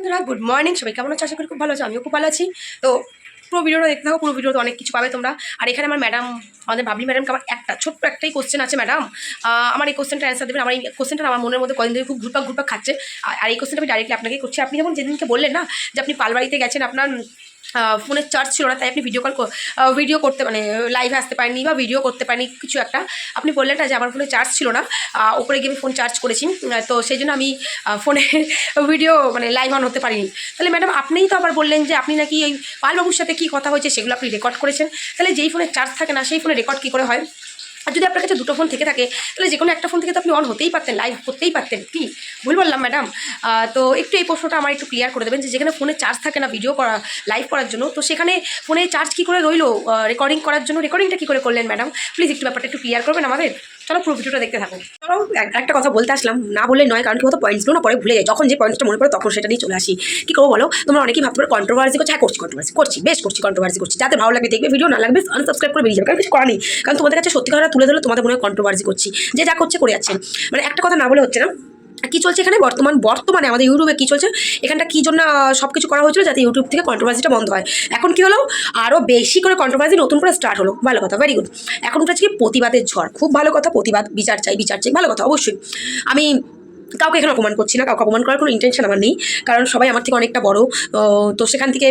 বন্ধুরা good morning সবাই কেমন আছো? আশা করি খুব ভালো আছো। আমিও খুব ভালো আছি। তো পুরো ভিডিওটা দেখতে থাকো, পুরো ভিডিওতে অনেক কিছু পাবে তোমরা। আর এখানে আমার ম্যাডাম আমাদের বাবলি ম্যাডামকে আমার একটা, ছোট্ট একটাই কোশ্চেন আছে ম্যাডাম আমার এই কোশ্চেনটা অ্যান্সার দেবেন। আমার এই কোশ্চেনটা আমার মনের মধ্যে কদিন ধরে খুব ঘুরপাক ঘুরপাক খাচ্ছে। আর আর এই কোশ্চেনটা আমি ডাইরেক্টলি আপনাকে করছি। আপনি যেমন যেদিনকে বললেন না, যে আপনি পালবাড়িতে গেছেন, আপনার ফোনের চার্জ ছিল না, তাই আপনি ভিডিও কল ভিডিও করতে মানে লাইভে আসতে পারেননি বা ভিডিও করতে পারেনি কিছু একটা। আপনি বললেন না যে আমার ফোনে চার্জ ছিল না ওপরে গিয়ে আমি ফোন চার্জ করেছি তো সেই জন্য আমি ফোনে ভিডিও মানে লাইভ অন হতে পারিনি। তাহলে ম্যাডাম আপনিই তো আবার বললেন যে আপনি নাকি এই পালবাবুর সাথে কী কথা হয়েছে, সেগুলো আপনি রেকর্ড করেছেন। তাহলে যেই ফোনে চার্জ থাকে না, সেই ফোনে রেকর্ড কী করে হয়? আর যদি আপনার কাছে দুটো ফোন থেকে থাকে, তাহলে যে কোনো একটা ফোন থেকে তো আপনি অন হতেই পারতেন লাইভ করতেই পারতেন। কি? ভুল বললাম ম্যাডাম তো একটু এই প্রশ্নটা আমার একটু ক্লিয়ার করে দেবেন যে যেখানে ফোনে চার্জ থাকে না ভিডিও করা লাইভ করার জন্য, তো সেখানে ফোনে চার্জ কী করে রইল রেকর্ডিং করার জন্য? রেকর্ডিংটা কী করে করলেন ম্যাডাম প্লিজ একটু ব্যাপারটা একটু ক্লিয়ার করবেন আমাদের? চলো পুরো ভিডিওটা দেখতে থাকো। চলো, এক- একটা কথা বলতে আসলাম। না বলে নয়, কারণ কি হতো পয়েন্টসগুলো না পরে ভুলে যাই। যখন যে পয়েন্টসটা মনে পড়ে, তখন সেটা নিয়ে চলে আসি। কি করব বলো? তোমরা অনেকেই ভাবতে পারো কন্ট্রোভার্সি করছে। হ্যাঁ করছি কন্ট্রোভার্সি করছি, বেশ করছি কন্ট্রোভার্সি করছি। যাতে ভালো লাগবে দেখবে ভিডিও না লাগবে আনসাবস্ক্রাইব করে বেরিয়ে যাবে। কারণ কিছু করা নেই। কারণ তোমাদের কাছে সত্যি কথা তুলে ধরলে তোমাদের মনে হয় কন্ট্রোভার্সি করছি। যে যা করছে, করে যাচ্ছে। মানে একটা কথা না বলে হচ্ছে না। কি চলছে এখানে? বর্তমান, বর্তমানে আমাদের ইউটিউবে কি চলছে? এখানটা কী জন্য সব কিছু করা হয়েছিল যাতে ইউটিউব থেকে কন্ট্রোভার্সিটা বন্ধ হয়? এখন কি হলো? আরও বেশি করে কন্ট্রোভার্সি নতুন করে স্টার্ট হলো। ভালো কথা ভেরি গুড এখন হচ্ছে কি প্রতিবাদের ঝড়। খুব ভালো কথা, প্রতিবাদ, বিচার চাই বিচার চাই। ভালো কথা, অবশ্যই। আমি কাউকে এখানে অপমান করছি না, কাউকে অপমান করার কোনো ইন্টেনশন আমার নেই। কারণ সবাই আমার থেকে অনেকটা বড়। তো সেখান থেকে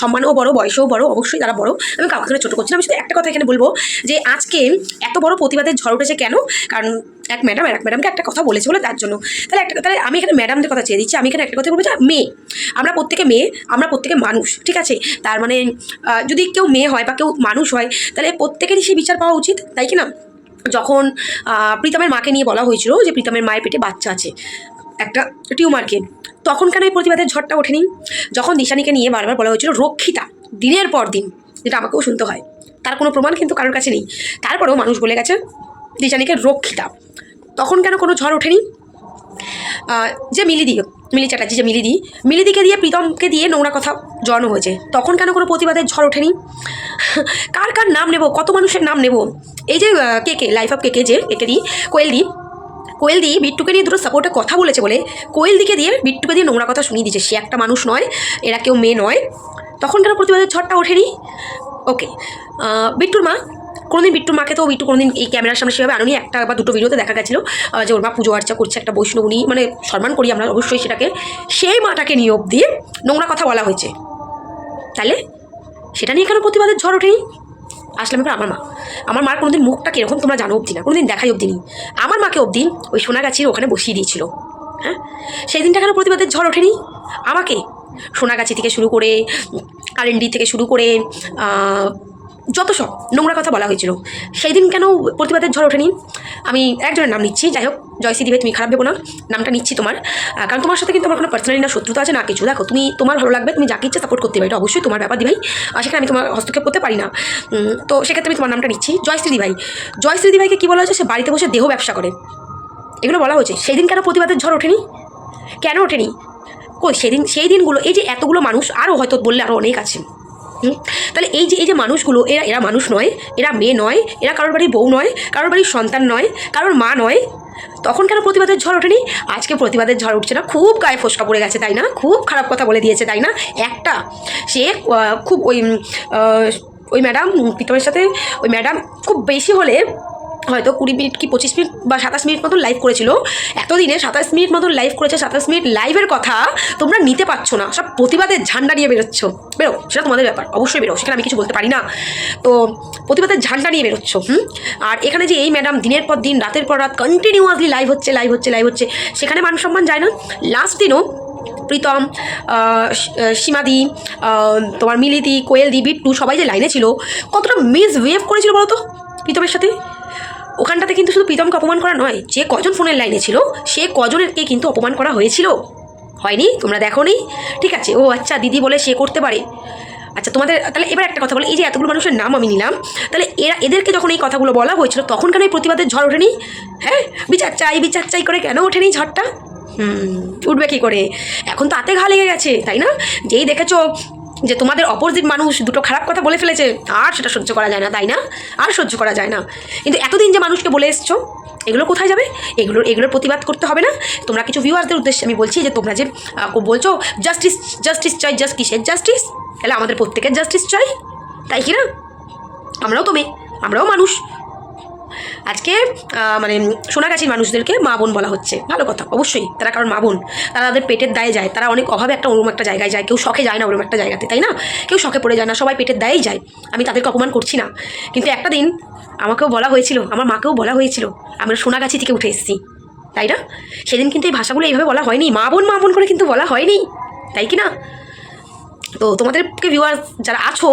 সম্মানও বড়, বয়সও বড়, অবশ্যই তারা বড়। আমি কাউকে এখানে ছোটো করছি না। আমি শুধু একটা কথা এখানে বলব যে, আজকে এত বড় প্রতিবাদের ঝড় উঠেছে কেন? কারণ এক ম্যাডাম এক ম্যাডামকে একটা কথা বলেছে বলে তার জন্য। তাহলে একটা, তাহলে আমি এখানে ম্যাডামদের কথা চেয়ে দিচ্ছি। আমি এখানে একটা কথা বলব যে, মেয়ে, আমরা প্রত্যেকে মেয়ে, আমরা প্রত্যেকে মানুষ, ঠিক আছে? তার মানে যদি কেউ মেয়ে হয় বা কেউ মানুষ হয়, তাহলে প্রত্যেকেরই সেই বিচার পাওয়া উচিত, তাই কি না? যখন প্রীতমের মাকে নিয়ে বলা হয়েছিল যে প্রীতমের মায়ের পেটে বাচ্চা আছে, একটা টিউমারকে, তখন কেন এই প্রতিবাদের ঝড়টা ওঠেনি? যখন দিশানিকে নিয়ে বারবার বলা হয়েছিল, রক্ষিতা, দিনের পর দিন যেটা আমাকেও শুনতে হয়। তার কোনো প্রমাণ কিন্তু কারোর কাছে নেই। তারপরেও মানুষ বলে গেছে দিশানিকে রক্ষিতা। তখন কেন কোনো ঝড় ওঠেনি? যে মিলিদি মিলি চ্যাটার্জি, যে মিলিদি, মিলিদিকে দিয়ে, প্রীতমকে দিয়ে নোংরা কথা জড়ানো হয়েছে। তখন কেন কোনো প্রতিবাদের ঝড় ওঠেনি? কার কার নাম নেব? কত মানুষের নাম নেব? এই যে কে কে লাইফ অফ কে কে, যে একে দি কোয়েল দি কোয়েল দি বিট্টুকে নিয়ে দুটো সাপোর্টে কথা বলেছে বলে কোয়েল দিকে দিয়ে, বিট্টুকে দিয়ে নোংরা কথা শুনিয়ে দিয়েছে। সে একটা মানুষ নয়, এরা কেউ মেয়ে নয়। তখন কেন প্রতিবাদের ঝড়টা ওঠেনি? ওকে বিট্টুর মা কোনোদিন বিট্টুর মাকে তো বিট্টু কোনোদিন এই ক্যামেরার সামনে সেভাবে আনুনি। একটা বা দুটো ভিডিওতে দেখা গেছিল যে ওর মা পুজো আর্চা করছে, একটা বৈষ্ণবনী মানে সম্মান করি আমরা অবশ্যই সেটাকে। সেই মাটাকে নিয়ে অবধি নোংরা কথা বলা হয়েছে। তাহলে সেটা নিয়ে কেন প্রতিবাদের ঝড় ওঠেনি? আসলাম এবার আমার মা। আমার মার কোনোদিন মুখটা কীরকম তোমরা জানো অবধি না, কোনোদিন দেখাই অবধি নি আমার মাকে অবধি ওই সোনাগাছির ওখানে বসিয়ে দিয়েছিল। হ্যাঁ? সেই দিনটা কেন প্রতিবাদের ঝড় ওঠেনি? আমাকে সোনাগাছি থেকে শুরু করে আরএনডি থেকে শুরু করে যত সব নোংরা কথা বলা হয়েছিল। সেই দিন কেন প্রতিবাদের ঝড় ওঠেনি? আমি একজনের নাম নিচ্ছি, যাই হোক জয়সী দিবে তুমি খারাপ ভেবো না, নামটা নিচ্ছি তোমার। কারণ তোমার সাথে কিন্তু আমার কোনো পার্সোনালি না শত্রুতা আছে, না কিছু। দেখো, তুমি, তোমার ভালো লাগবে, তুমি যাকে ইচ্ছে সাপোর্ট করতে পারি, এটা অবশ্যই তোমার ব্যাপার দিভাই। সেখানে আমি তোমার হস্তক্ষেপ করতে পারি না। তো সেক্ষেত্রে আমি তোমার নামটা নিচ্ছি জয়শ্রী দিভাই। জয়শ্রী দিভাইকে কী বলা হয়েছে? সে বাড়িতে বসে দেহ ব্যবসা করে। এগুলো বলা হয়েছে। সেই দিন কেন প্রতিবাদের ঝড় ওঠেনি? কেন ওঠেনি? কই, সেদিন, সেই দিনগুলো, এই যে এতগুলো মানুষ আরও হয়তো বললে আরও অনেক আছে? তাহলে এই যে এই যে মানুষগুলো, এরা এরা মানুষ নয়, এরা মেয়ে নয়, এরা কারোর বাড়ির বউ নয়, কারোর বাড়ির সন্তান নয়, কারোর মা নয়, তখন কেন প্রতিবাদের ঝড় ওঠেনি? আজকে প্রতিবাদের ঝড় উঠছে না? খুব গায়ে ফোসকা পড়ে গেছে, তাই না? খুব খারাপ কথা বলে দিয়েছে, তাই না? একটা, সে খুব ওই ওই ম্যাডাম প্রীতমের সাথে, ওই ম্যাডাম খুব বেশি হলে হয়তো কুড়ি মিনিট কি পঁচিশ মিনিট বা সাতাশ মিনিট মতন লাইভ করেছিল। এতদিনে সাতাশ মিনিট মতন লাইভ করেছে, সাতাশ মিনিট লাইভের কথা তোমরা নিতে পারছ না। সব প্রতিবাদের ঝান্ডা নিয়ে বেরোচ্ছ। বেরো, সেটা তোমাদের ব্যাপার, অবশ্যই বেরো, সেখানে আমি কিছু বলতে পারি না। তো প্রতিবাদের ঝান্ডা নিয়ে বেরোচ্ছ, হুম? আর এখানে যে এই ম্যাডাম দিনের পর দিন, রাতের পর রাত কন্টিনিউয়াসলি লাইভ হচ্ছে লাইভ হচ্ছে লাইভ হচ্ছে, সেখানে মান সম্মান যায় না। লাস্ট দিনও প্রীতম সীমাদি তোমার মিলিতি কোয়েলদি, বিট্টু সবাই যে লাইনে ছিল, কতটা মিস ওয়েভ করেছিল বলো তো প্রীতমের সাথে? ওখানটাতে কিন্তু শুধু প্রীতমকে অপমান করা নয়, যে কজন ফোনের লাইনে ছিল, সে কজনেরকে কিন্তু অপমান করা হয়েছিল। হয়নি? তোমরা দেখো নি ঠিক আছে। ও আচ্ছা দিদি বলে সে করতে পারে। আচ্ছা তোমাদের, তাহলে এবার একটা কথা বলো। এই যে এতগুলো মানুষের নাম আমি নিলাম, তাহলে এরা, এদেরকে যখন এই কথাগুলো বলা হয়েছিল, তখন কেন এই প্রতিবাদের ঝড় ওঠেনি? হ্যাঁ? বিচার চাই বিচার চাই করে কেন ওঠেনি ঝড়টা? হুম, উঠবে কী করে? এখন তো হাতে ঘা লেগে গেছে, তাই না? যেই দেখেছ যে তোমাদের অপোজিট মানুষ দুটো খারাপ কথা বলে ফেলেছে, আর সেটা সহ্য করা যায় না, তাই না? আর সহ্য করা যায় না। কিন্তু এতদিন যে মানুষকে বলে এসছো, এগুলো কোথায় যাবে? এগুলোর এগুলোর প্রতিবাদ করতে হবে না? তোমরা কিছু ভিউয়ারদের উদ্দেশ্যে আমি বলছি যে, তোমরা যে বলছো জাস্টিস জাস্টিস চাই জাস্ট কিসের জাস্টিস তাহলে আমাদের প্রত্যেকের জাস্টিস চাই, তাই কি না? আমরাও তো মেয়ে, আমরাও মানুষ। আজকে মানে সোনাগাছির মানুষদেরকে মা বোন বলা হচ্ছে। ভালো কথা, অবশ্যই। তারা কারণ মা বোন। তারা তাদের পেটের দায়ে যায়। তারা অনেক অভাবে একটা ওরম একটা জায়গায় যায়। কেউ শখে যায় না ওরম একটা জায়গাতে, তাই না? কেউ শখে পড়ে যায় না, সবাই পেটের দায়েই যায়। আমি তাদেরকে অপমান করছি না। কিন্তু একটা দিন আমাকেও বলা হয়েছিল, আমার মাকেও বলা হয়েছিল, আমরা সোনাগাছি থেকে উঠে এসেছি। তাই না? সেদিন কিন্তু এই ভাষাগুলো এইভাবে বলা হয়নি। মা বোন মা বোন করে কিন্তু বলা হয়নি। তাই কি না? তো তোমাদেরকে ভিউয়ার যারা আছো,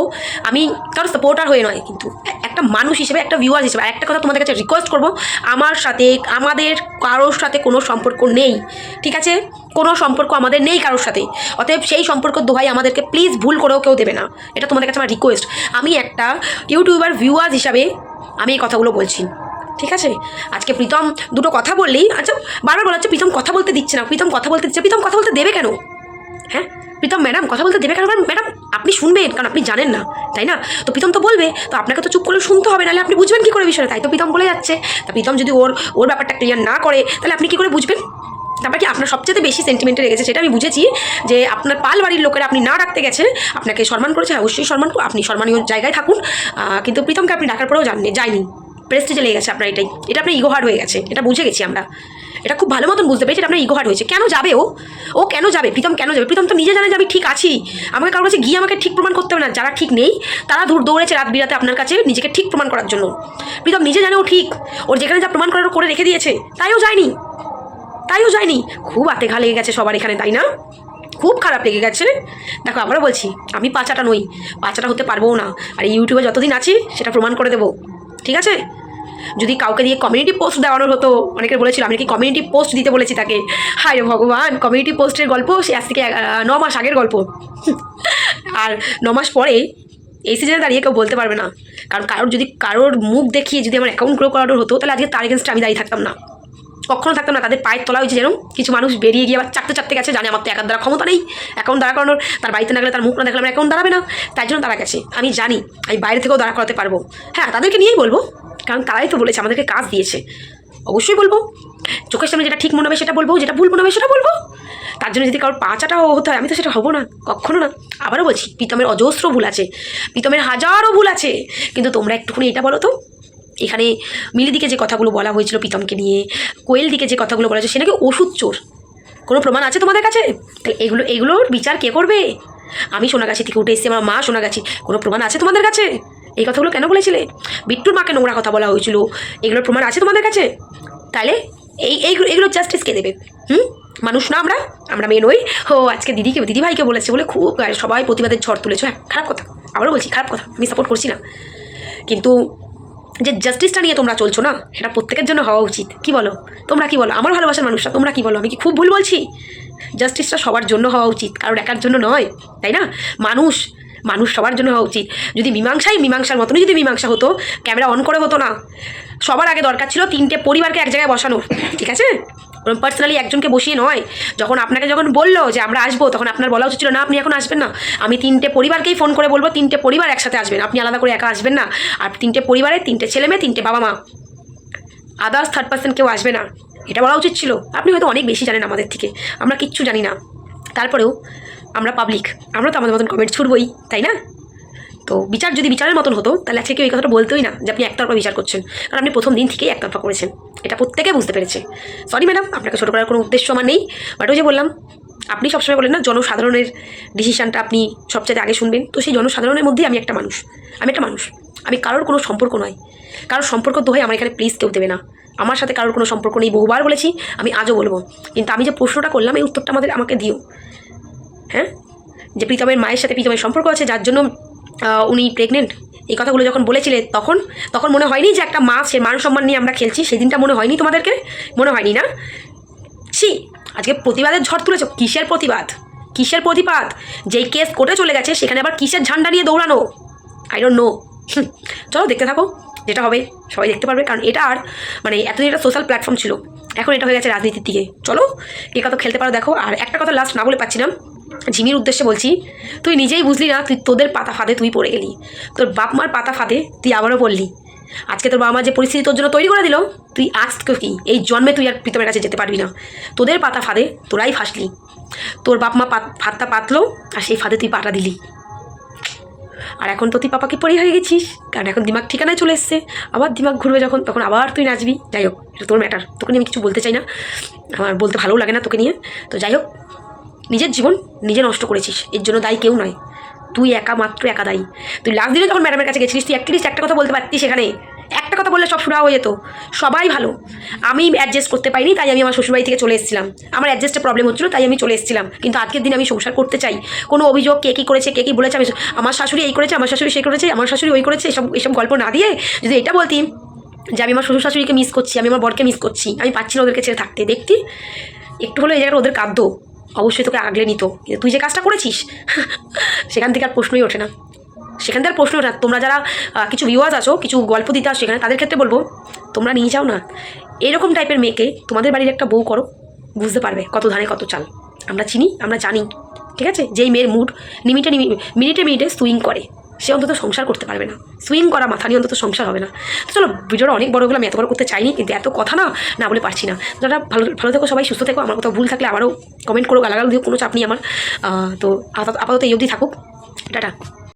আমি কারও সাপোর্টার হয়ে নয়, কিন্তু একটা মানুষ হিসেবে, একটা ভিউয়ার হিসেবে একটা কথা তোমাদের কাছে রিকোয়েস্ট করব, আমার সাথে, আমাদের কারোর সাথে কোনো সম্পর্ক নেই, ঠিক আছে? কোনো সম্পর্ক আমাদের নেই কারোর সাথে। অতএব সেই সম্পর্ক দোহাই আমাদেরকে প্লিজ ভুল করেও কেউ দেবে না। এটা তোমাদের কাছে আমার রিকোয়েস্ট আমি একটা ইউটিউবার ভিউয়ার হিসাবে আমি এই কথাগুলো বলছি, ঠিক আছে? আজকে প্রীতম দুটো কথা বললেই আচ্ছা বারবার বলা হচ্ছে প্রীতম কথা বলতে দিচ্ছে না, প্রীতম কথা বলতে দিচ্ছে, প্রীতম কথা বলতে দেবে কেন? হ্যাঁ? প্রীতম ম্যাডাম কথা বলতে দেবে কারণ ম্যাডাম আপনি শুনবেন কারণ আপনি জানেন না তাই না? তো প্রীতম তো বলবে তো আপনাকে তো চুপ করে শুনতে হবে নাহলে আপনি বুঝবেন কী করে বিষয়টা তাই তো প্রীতম বলে যাচ্ছে। তা প্রীতম যদি ওর ওর ব্যাপারটা ক্লিয়ার না করে তাহলে আপনি কী করে বুঝবেন? তারপর কি আপনার সবচেয়ে বেশি সেন্টিমেন্টে লেগেছে সেটা আমি বুঝেছি যে আপনার পাল বাড়ির লোকেরা আপনি না ডাকতে গেছে আপনাকে সম্মান করেছে হ্যাঁ, অবশ্যই সম্মান আপনি সম্মানীয় জায়গায় থাকুন। কিন্তু প্রীতমকে আপনি ডাকার পরেও জাননি যায়নি প্রেস্টিজে লেগে গেছে আপনার এটাই। এটা আপনার ইগো হার্ট হয়ে গেছে এটা বুঝে গেছি আমরা। এটা খুব ভালো মতন বুঝতে পেরেছি, এটা আপনার ইগো হার্ট হয়েছে। কেন যাবে ও? ও কেন যাবে? প্রীতম কেন যাবে? প্রীতম তো নিজে জানে যে আমি ঠিক আছি। আমাকে কারোর কাছে গিয়ে আমাকে ঠিক প্রমাণ করতে হবে না, যারা ঠিক নেই, তারা দূর দৌড়েছে রাত বিরাতে আপনার কাছে নিজেকে ঠিক প্রমাণ করার জন্য। প্রীতম নিজে জানে ও ঠিক। ওর যেখানে যা প্রমাণ করার করে রেখে দিয়েছে। তাইও যায়নি। তাইও যায়নি। খুব আতে ঘা লেগে গেছে সবার এখানে, তাই না? খুব খারাপ লেগে গেছে দেখো, আবারও বলছি, আমি পাচাটা নই। পাচাটা হতে পারব না। আর ইউটিউবে যতদিন আছি, সেটা প্রমাণ করে দেবো। ঠিক আছে? যদি কাউকে দিয়ে কমিউনিটি পোস্ট দেওয়ানোর হতো, অনেকে বলেছিল, আমি কি কমিউনিটি পোস্ট দিতে বলেছি তাকে। হায় ভগবান কমিউনিটি পোস্টের গল্প সে আজ থেকে ন মাস আগের গল্প। আর ন মাস পরে এই সিজনে দাঁড়িয়ে কেউ বলতে পারবে না। কারণ কারোর যদি, কারোর মুখ দেখিয়ে যদি আমার অ্যাকাউন্ট গ্রো করানোর হতো, তাহলে আজকে তার এগেনস্টে আমি দাঁড়িয়ে থাকতাম না। কখনো থাকতাম না, তাদের পায়ের তলা হয়েছে যেরকম কিছু মানুষ বেরিয়ে গিয়ে আবার চারটে চারটে গেছে, জানে আমার তো একার দ্বারা ক্ষমতা নেই অ্যাকাউন্ট দাঁড়া করানোর, তার বাড়িতে না গেলে তার মুখ না দেখলে আমার অ্যাকাউন্ট দাঁড়াবে না, তাই জন্য তারা গেছে। আমি জানি, আমি বাইরে থেকেও দাঁড়া করাতে পারব। হ্যাঁ তাদেরকে নিয়েই বলব, কারণ তারাই তো বলেছে, আমাদেরকে কাজ দিয়েছে। অবশ্যই বলব, চোখের সামনে যেটা ঠিক মনে হবে সেটা বলব, যেটা ভুল মনে হবে সেটা বলব। তার জন্য যদি কারোর পাচাটাও হতে হয়, আমি তো সেটা হব না, কখনো না। আবারও বলছি, প্রীতমের অজস্র ভুল আছে, প্রীতমের হাজারো ভুল আছে, কিন্তু তোমরা একটুখানি এটা বলো তো এখানে মিলিদিকে যে কথাগুলো বলা হয়েছিল প্রীতমকে নিয়ে, কোয়েল দিকে যে কথাগুলো বলা হয়েছে সে নাকি ওষুধ চোর। কোনো প্রমাণ আছে তোমাদের কাছে? তাহলে এগুলো, এগুলোর বিচার কে করবে? আমি সোনাগাছি থেকে উঠে এসেছি, আমার মা সোনাগাছি। কোনো প্রমাণ আছে তোমাদের কাছে? এই কথাগুলো কেন বলেছিলে? বিট্টুর মাকে নোংরা কথা বলা হয়েছিল। এগুলোর প্রমাণ আছে তোমাদের কাছে? তাহলে এই এইগুলো এগুলো জাস্টিস কে দেবে? হুম? মানুষ না আমরা? আমরা মেয়ে নই ও আজকে দিদিকে, দিদিভাইকে বলেছে বলে খুব সবাই প্রতিবাদের ঝড় তুলেছো। হ্যাঁ খারাপ কথা। আবারও বলছি, খারাপ কথা। আমি সাপোর্ট করছি না। কিন্তু যে জাস্টিসটা নিয়ে তোমরা চলছো না, সেটা প্রত্যেকের জন্য হওয়া উচিত। কি বলো? তোমরা কি বলো? আমার ভালোবাসার মানুষরা, তোমরা কি বলো? আমি কি খুব ভুল বলছি? জাস্টিসটা সবার জন্য হওয়া উচিত, কারোর একার জন্য নয়, তাই না? মানুষ মানুষ সবার জন্য হওয়া উচিত। যদি মীমাংসাই মীমাংসার মতনই যদি মীমাংসা হতো ক্যামেরা অন করে হতো না। সবার আগে দরকার ছিল তিনটে পরিবারকে এক জায়গায় বসানো ঠিক আছে? পার্সোনালি একজনকে বসিয়ে নয়। যখন আপনাকে যখন বলল যে আমরা আসব, তখন আপনার বলা উচিত ছিল, না, আপনি এখন আসবেন না। আমি তিনটে পরিবারকেই ফোন করে বলব, তিনটে পরিবার একসাথে আসবেন। আপনি আলাদা করে একা আসবেন না। আর তিনটে পরিবারে তিনটে ছেলে মেয়ে, তিনটে বাবা মা। আদার্স থার্ড পার্সন কেউ আসবে না। এটা বলা উচিত ছিল। আপনি হয়তো অনেক বেশি জানেন আমাদের থেকে। আমরা কিচ্ছু জানি না। তারপরেও আমরা পাবলিক আমরা তো আমাদের মতন কমেন্ট ছুড়বই, তাই না? তো বিচার যদি বিচারের মতন হতো, তাহলে আজকে কেউ এই কথাটা বলতেই না যে আপনি একতরফা বিচার করছেন। কারণ আপনি প্রথম দিন থেকেই একতরফা করেছেন। এটা প্রত্যেকে বুঝতে পেরেছে। সরি ম্যাডাম আপনাকে ছোটো করার কোনো উদ্দেশ্য আমার নেই। বাট ওই যে বললাম, আপনি সবসময় বলেন না, জনসাধারণের ডিসিশানটা আপনি সবচেয়ে আগে শুনবেন। তো সেই জনসাধারণের মধ্যেই আমি একটা মানুষ। আমি একটা মানুষ। আমি কারোর কোনো সম্পর্ক নয়। কারোর সম্পর্ক তো দোহাই আমার এখানে প্লিজ কেউ দেবে না। আমার সাথে কারোর কোনো সম্পর্ক নেই। বহুবার বলেছি, আমি আজও বলব। কিন্তু আমি যে প্রশ্নটা করলাম, এই উত্তরটা আমাদের, আমাকে দিও। হ্যাঁ? যে প্রীতমের মায়ের সাথে প্রীতমের সম্পর্ক আছে, যার জন্য উনি প্রেগনেন্ট এই কথাগুলো যখন বলেছিলে, তখন তখন মনে হয়নি যে একটা মা সে মান সম্মান নিয়ে আমরা খেলছি সেদিনটা মনে হয়নি তোমাদেরকে? মনে হয়নি না? ছি, আজকে প্রতিবাদের ঝড় তুলেছ, কিসের প্রতিবাদ? কিসের প্রতিবাদ? যেই কেস কোর্টে চলে গেছে, সেখানে আবার কিসের ঝান্ডা নিয়ে দৌড়ানো? আই ডোন্ট নো চলো দেখতে থাকো, যেটা হবে, সবাই দেখতে পারবে, কারণ এটা আর মানে এতদিন একটা সোশ্যাল প্ল্যাটফর্ম ছিল। এখন এটা হয়ে গেছে রাজনীতির দিকে। চলো কে কত খেলতে পারো, দেখো। আর একটা কথা লাস্ট না বলে পাচ্ছি না। ঝিমির উদ্দেশ্যে বলছি, তুই নিজেই বুঝলি না, তুই তোদের পাতা ফাঁদে তুই পড়ে গেলি। তোর বাপ মার পাতা ফাঁদে তুই আবারও পড়লি। আজকে তোর বাবা মা যে পরিস্থিতি তোর জন্য তৈরি করে দিল, তুই আজ কি? এই জন্মে তুই আর প্রীতমের কাছে যেতে পারবি না। তোদের পাতা ফাঁদে তোরাই ফাঁসলি। তোর বাপ মা ফাঁদটা পাতলো আর সেই ফাঁদে তুই পাটা দিলি। আর এখন তো তুই পাপাকে পরি হয়ে গেছিস। কারণ এখন দিমাগ ঠিকানায় চলে এসছে। আবার দিমাগ ঘুরবে যখন, তখন আবার তুই নাচবি। যাই হোক, এটা তোর ম্যাটার তোকে নিয়ে আমি কিছু বলতে চাই না। আমার বলতে ভালোও লাগে না তোকে নিয়ে। তো যাই হোক নিজের জীবন নিজে নষ্ট করেছিস, এর জন্য দায়ী কেউ নয়। তুই একা মাত্র একা দায়ী। তুই লাস্ট দিনে যখন ম্যাডামের কাছে গেছিলিস, তুই অ্যাটলিস্ট একটা কথা বলতে পারতিস সেখানে। একটা কথা বললে সব শুরু হয়ে যেত। সবাই ভালো। আমি অ্যাডজাস্ট করতে পারিনি, তাই আমি আমার শ্বশুরবাড়ি থেকে চলে এসেছিলাম। আমার অ্যাডজাস্টে প্রবলেম হচ্ছিল, তাই আমি চলে এসেছিলাম। কিন্তু আজকের দিন আমি সংসার করতে চাই। কোনো অভিযোগ, কে কী করেছে, কে কী বলেছে, আমি আমার শাশুড়ি এই করেছে, আমার শাশুড়ি সেই করেছে, আমার শাশুড়ি ওই করেছে, এসব এসব গল্প না দিয়ে যদি এটা বলতি যে আমি আমার শ্বশুর শাশুড়িকে মিস করছি, আমি আমার বরকে মিস করছি, আমি পাচ্ছি না ওদেরকে ছেড়ে থাকতে। দেখতি, একটু হলো এই জায়গাটা ওদের কাঁদ্য। অবশ্যই তোকে আগলে নিত। কিন্তু তুই যে কাজটা করেছিস, সেখান থেকে আর প্রশ্নই ওঠে না। সেখান থেকে আর প্রশ্ন ওঠে না। তোমরা যারা কিছু ভিউয়ার্স আছো, কিছু গল্প দিতে আসো সেখানে তাদের ক্ষেত্রে বলব, তোমরা নিয়ে যাও না। এরকম টাইপের মেয়েকে তোমাদের বাড়ির একটা বউ করো, বুঝতে পারবে কত ধানে কত চাল। আমরা চিনি, আমরা জানি, ঠিক আছে? যেই মেয়ের মুড নিমিটে মিনিটে মিনিটে সুইং করে। সে অন্তত সংসার করতে পারবে না। সুইং করা মাথা নিয়ে অন্তত সংসার হবে না। তো চলো, ভিডিওটা অনেক বড় হলো আমি এত বড় করতে চাইনি, কিন্তু এত কথা না না বলে পারছি না। যারা ভালো ভালো থেকো সবাই, সুস্থ থেকো, আমার কোথাও ভুল থাকলে আবারও কমেন্ট করো, গালাগাল দিও, কোনো চাপ নেই আমার। তো আপাতত এই অবধি থাকুক। টাটা।